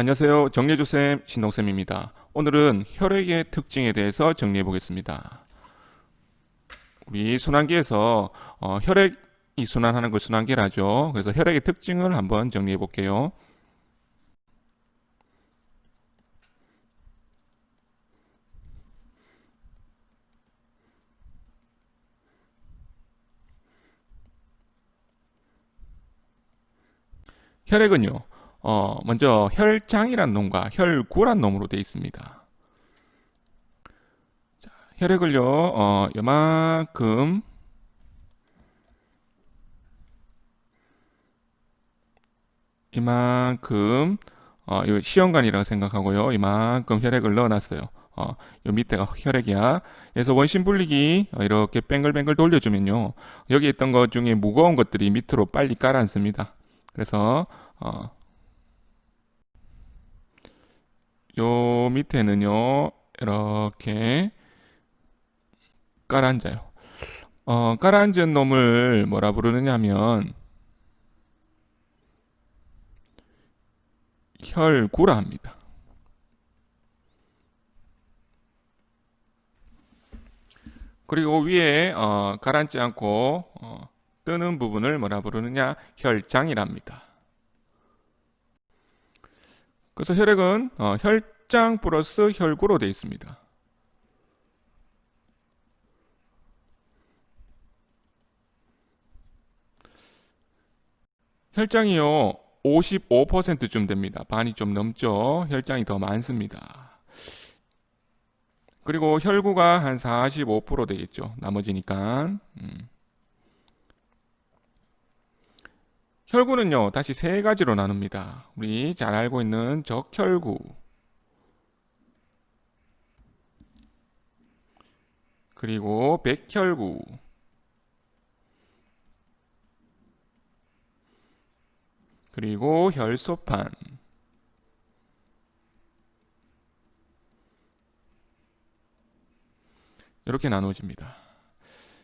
안녕하세요. 정리해주쌤 신동쌤입니다. 오늘은 혈액의 특징에 대해서 정리해 보겠습니다. 우리 순환기에서 어, 혈액이 순환하는 걸 순환기라죠. 그래서 혈액의 특징을 한번 정리해 볼게요. 혈액은요, 어, 먼저 혈장이란 놈과 혈구란 놈으로 되어 있습니다. 자, 혈액을요, 어, 요만큼 이만큼 어, 요 시험관이라고 생각하고요. 이만큼 혈액을 넣어놨어요. 어, 요 밑에가 혈액이야. 그래서 원심 분리기 어, 이렇게 뱅글뱅글 돌려주면요. 여기 있던 것 중에 무거운 것들이 밑으로 빨리 깔아앉습니다. 그래서 어, 요 밑에는요 이렇게 깔아앉아요. 어, 깔아앉은 놈을 뭐라 부르느냐면 혈구라 합니다. 그리고 위에 어, 가라앉지 않고 어, 뜨는 부분을 뭐라 부르느냐 혈장이랍니다. 그래서 혈액은 어, 혈장 플러스 혈구로 되어 있습니다. 혈장이요 55%쯤 됩니다. 반이 좀 넘죠. 혈장이 더 많습니다. 그리고 혈구가 한 45% 되겠죠. 나머지니까. 음. 혈구는요, 다시 세 가지로 나눕니다. 우리 잘 알고 있는 적혈구, 그리고 백혈구, 그리고 혈소판, 이렇게 나누어집니다.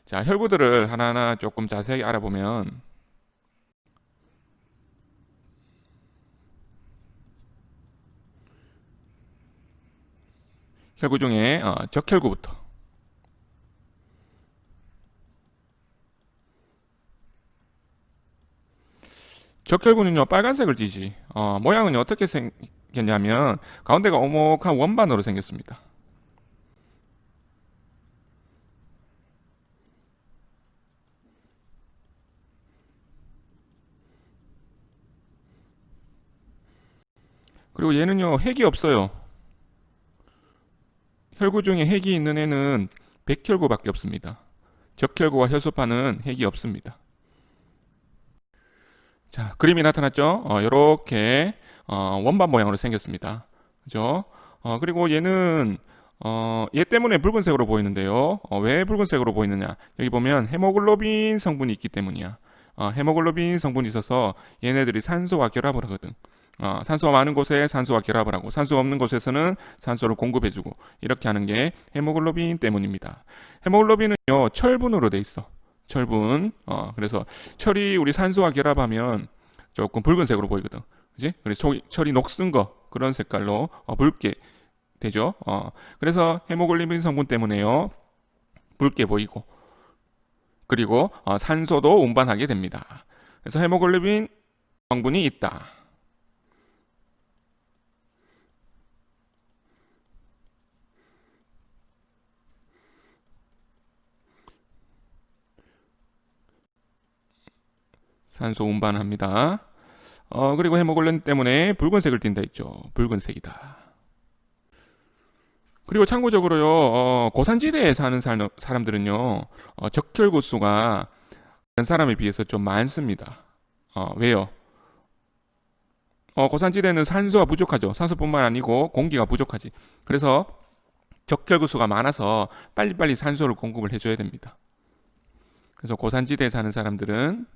자, 혈구들을 하나하나 조금 자세히 알아보면 혈구 중에 어, 적혈구부터. 적혈구는요 빨간색을 띠지. 어, 모양은 어떻게 생겼냐면 가운데가 오목한 원반으로 생겼습니다. 그리고 얘는요 핵이 없어요 혈구 중에 핵이 있는 애는 백혈구밖에 없습니다. 적혈구와 혈소판은 핵이 없습니다. 자, 그림이 나타났죠? 어, 이렇게 어, 원반 모양으로 생겼습니다. 그죠? 어, 그리고 얘는 어, 얘 때문에 붉은색으로 보이는데요. 어, 왜 붉은색으로 보이느냐? 여기 보면 헤모글로빈 성분이 있기 때문이야. 어, 헤모글로빈 성분이 있어서 얘네들이 산소와 결합을 하거든. 어, 산소가 많은 곳에 산소와 결합을 하고 산소 없는 곳에서는 산소를 공급해주고 이렇게 하는 게 헤모글로빈 때문입니다. 헤모글로빈은요 철분으로 돼 있어. 철분. 어, 그래서 철이 우리 산소와 결합하면 조금 붉은색으로 보이거든. 그지? 그래서 철이 녹슨 거 그런 색깔로 어, 붉게 되죠. 어, 그래서 헤모글로빈 성분 때문에요 붉게 보이고 그리고 어, 산소도 운반하게 됩니다. 그래서 헤모글로빈 성분이 있다. 산소 운반합니다. 어, 그리고 헤모글로빈 때문에 붉은색을 띈다 했죠. 붉은색이다. 그리고 참고적으로요, 어, 고산지대에 사는 사- 사람들은요, 어, 적혈구 수가 다른 사람에 비해서 좀 많습니다. 어, 왜요? 어, 고산지대는 산소가 부족하죠. 산소뿐만 아니고 공기가 부족하지. 그래서 적혈구 수가 많아서 빨리빨리 산소를 공급을 해줘야 됩니다. 그래서 고산지대에 사는 사람들은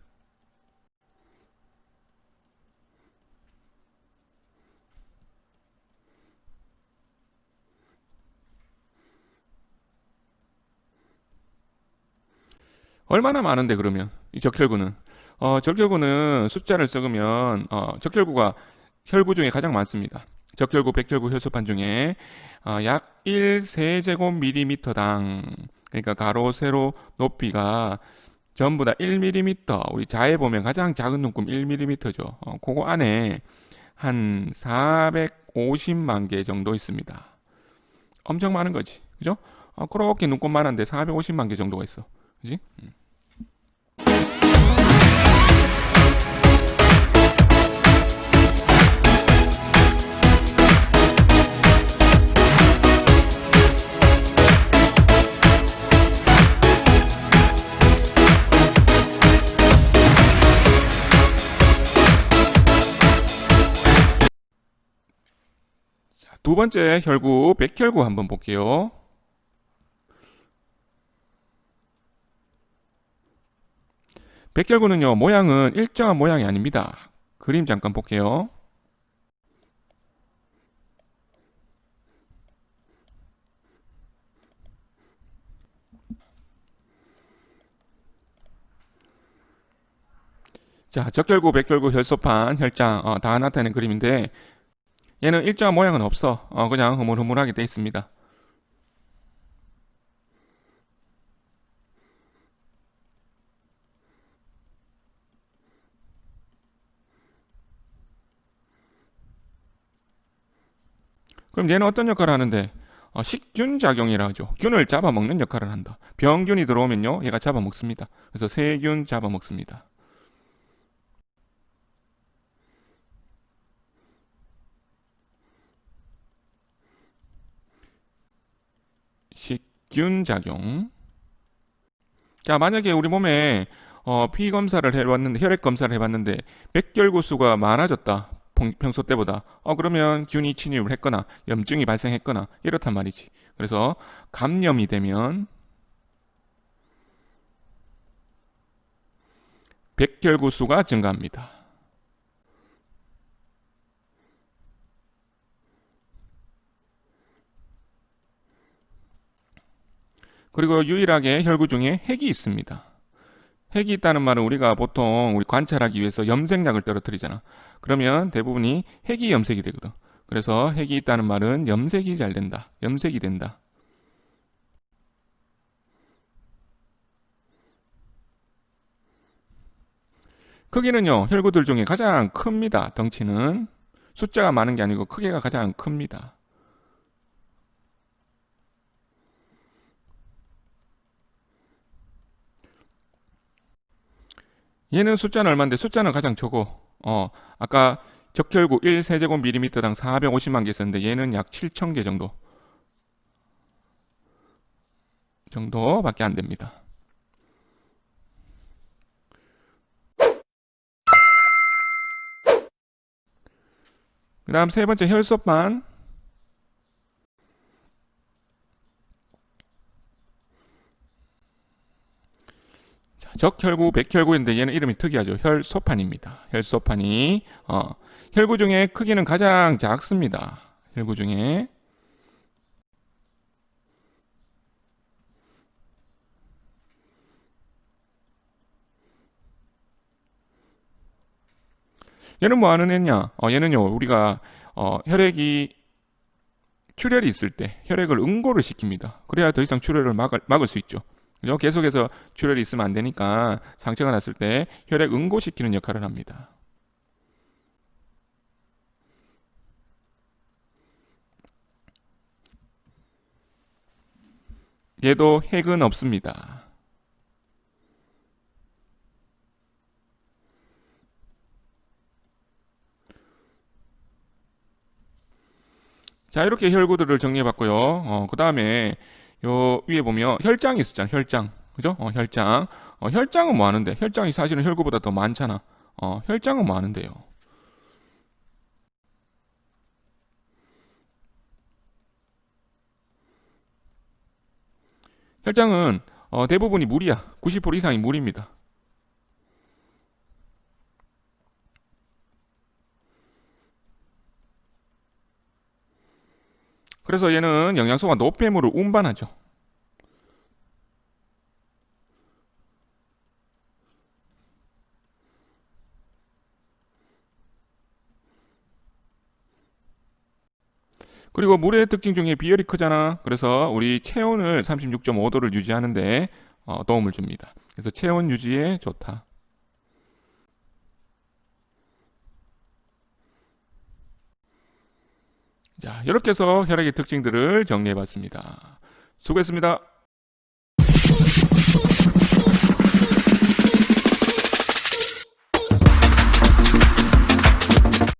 얼마나 많은데 그러면 이 적혈구는 어 적혈구는 숫자를 썩으면 어 적혈구가 혈구 중에 가장 많습니다. 적혈구, 백혈구 혈소판 중에 어, 약 1세제곱밀리미터당 그러니까 가로, 세로 높이가 전부 다 1mm. 우리 자에 보면 가장 작은 눈금 1mm죠. 어, 그거 안에 한 450만 개 정도 있습니다. 엄청 많은 거지. 그죠? 어, 그렇게 눈곱만한데 450만 개 정도가 있어. 그지? 두 번째 혈구, 백혈구 한번 볼게요. 백혈구는요, 모양은 일정한 모양이 아닙니다. 그림 잠깐 볼게요. 자, 적혈구, 백혈구, 혈소판, 혈장 어, 다 나타내는 그림인데 얘는 일정한 모양은 없어. 어, 그냥 흐물흐물하게 돼 있습니다. 그럼 얘는 어떤 역할을 하는데? 어, 식균 작용이라 하죠. 균을 잡아먹는 역할을 한다. 병균이 들어오면요, 얘가 잡아먹습니다. 그래서 세균 잡아먹습니다. 식균 작용. 자, 만약에 우리 몸에 어, 피 검사를 해봤는데 혈액 검사를 해봤는데 백결구 수가 많아졌다. 평- 평소 때보다. 어, 그러면 균이 침입을 했거나 염증이 발생했거나 이렇단 말이지. 그래서 감염이 되면 백결구 수가 증가합니다. 그리고 유일하게 혈구 중에 핵이 있습니다. 핵이 있다는 말은 우리가 보통 우리 관찰하기 위해서 염색약을 떨어뜨리잖아. 그러면 대부분이 핵이 염색이 되거든. 그래서 핵이 있다는 말은 염색이 잘 된다. 염색이 된다. 크기는요, 혈구들 중에 가장 큽니다. 덩치는. 숫자가 많은 게 아니고 크기가 가장 큽니다. 얘는 숫자는 얼마인데 숫자는 가장 적어. 어, 아까 적혈구 1세제곱밀리미터당 450만 개 있었는데 얘는 약 7천 개 정도. 정도밖에 안 됩니다. 그 다음 세 번째 혈소판. 자, 적혈구, 백혈구인데 얘는 이름이 특이하죠. 혈소판입니다. 혈소판이 어, 혈구 중에 크기는 가장 작습니다. 혈구 중에 얘는 뭐 하는 애냐? 어, 얘는요 우리가 어, 혈액이 출혈이 있을 때 혈액을 응고를 시킵니다. 그래야 더 이상 출혈을 막을, 막을 수 있죠. 그죠? 계속해서 출혈이 있으면 안 되니까 상처가 났을 때 혈액 응고시키는 역할을 합니다. 얘도 핵은 없습니다. 자, 이렇게 혈구들을 정리해 봤고요. 어, 그 다음에 요 위에 보면 혈장이 있었잖아. 혈장. 그죠? 어, 혈장. 어, 혈장은 뭐 하는데? 혈장이 사실은 혈구보다 더 많잖아. 어, 혈장은 뭐 하는데요? 혈장은 어, 대부분이 물이야. 90% 이상이 물입니다. 그래서 얘는 영양소가 노폐물을 운반하죠. 그리고 물의 특징 중에 비열이 크잖아. 그래서 우리 체온을 36.5도를 유지하는데 어, 도움을 줍니다. 그래서 체온 유지에 좋다. 자, 이렇게 해서 혈액의 특징들을 정리해 봤습니다. 수고했습니다.